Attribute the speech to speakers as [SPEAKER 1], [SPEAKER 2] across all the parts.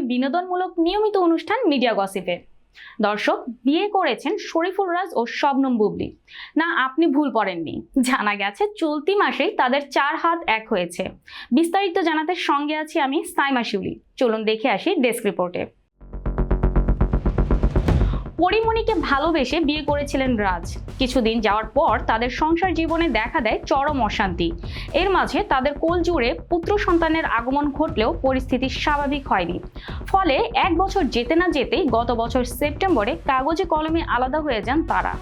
[SPEAKER 1] বিনোদনমূলক নিয়মিত অনুষ্ঠান মিডিয়া গসিপে। দর্শক, বিয়ে করেছেন শরীফুল রাজ ও শবনম বুবলি। না, আপনি ভুল পড়েননি। জানা গেছে, চলতি মাসেই তাদের চার হাত এক হয়েছে। বিস্তারিত জানাতে সঙ্গে আছি আমি সাইমা শিউলি। চলুন দেখে আসি ডেস্ক রিপোর্টে। পরিমণিকে ভালোবেসে বিয়ে করেছিলেন রাজ। কিছুদিন যাওয়ার পর তাদের সংসার জীবনে দেখা দেয় চরম অশান্তি। এর মাঝে তাদের কোল জুড়ে পুত্র সন্তানের আগমন ঘটলেও পরিস্থিতি স্বাভাবিক হয়নি। ফলে এক বছর যেতে না যেতেই গত বছর সেপ্টেম্বরে কাগজে কলমে আলাদা হয়ে যান তারা।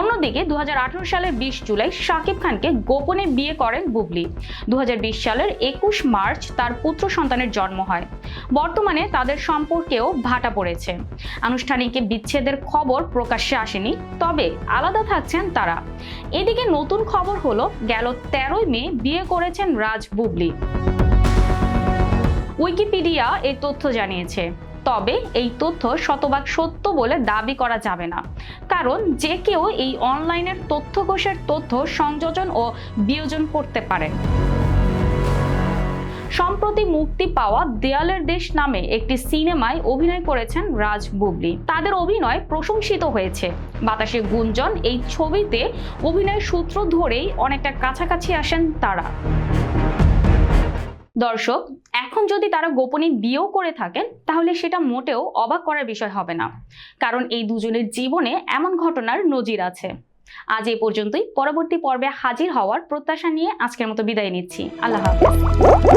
[SPEAKER 1] অন্যদিকে দু সালের বিশ জুলাই শাকিব খানকে গোপনে বিয়ে করেন বুবলি। দু হাজার বিশ সালের একুশ মার্চ তার পুত্র সন্তানের জন্ম হয়। বর্তমানে তাদের সম্পর্কেও ভাটা পড়েছে। আনুষ্ঠানিক বিচ্ছেদের খবর প্রকাশ্যে আসেনি, তবে আলাদা থাকছেন তারা। এদিকে নতুন খবর হলো, গেল তেরোই মে বিয়ে করেছেন রাজ বুবলি। উইকিপিডিয়া এই তথ্য জানিয়েছে। তবে এই তথ্য শতভাগ সত্য বলে দাবি করা যাবে না। কারণ যে কেউ এই অনলাইনের তথ্যকোষের তথ্য সংযোজন ও বিয়োজন করতে পারে। সম্প্রতি মুক্তি পাওয়া দেয়ালের দেশ নামে একটি সিনেমায় অভিনয় করেছেন রাজ বুবলি। তাদের অভিনয় প্রশংসিত হয়েছে। বাতাসে গুঞ্জন, এই ছবিতে অভিনয় সূত্র ধরেই অনেকটা কাছাকাছি আসেন তারা। দর্শক এখন যদি তারা গোপনে বিয়েও করে থাকেন, তাহলে সেটা মোটেও অবাক করার বিষয় হবে না। কারণ এই দুজনের জীবনে এমন ঘটনার নজির আছে। আজ এ পর্যন্তই। পরবর্তী পর্বে হাজির হওয়ার প্রত্যাশা নিয়ে আজকের মতো বিদায় নিচ্ছি। আল্লাহ হাফেজ।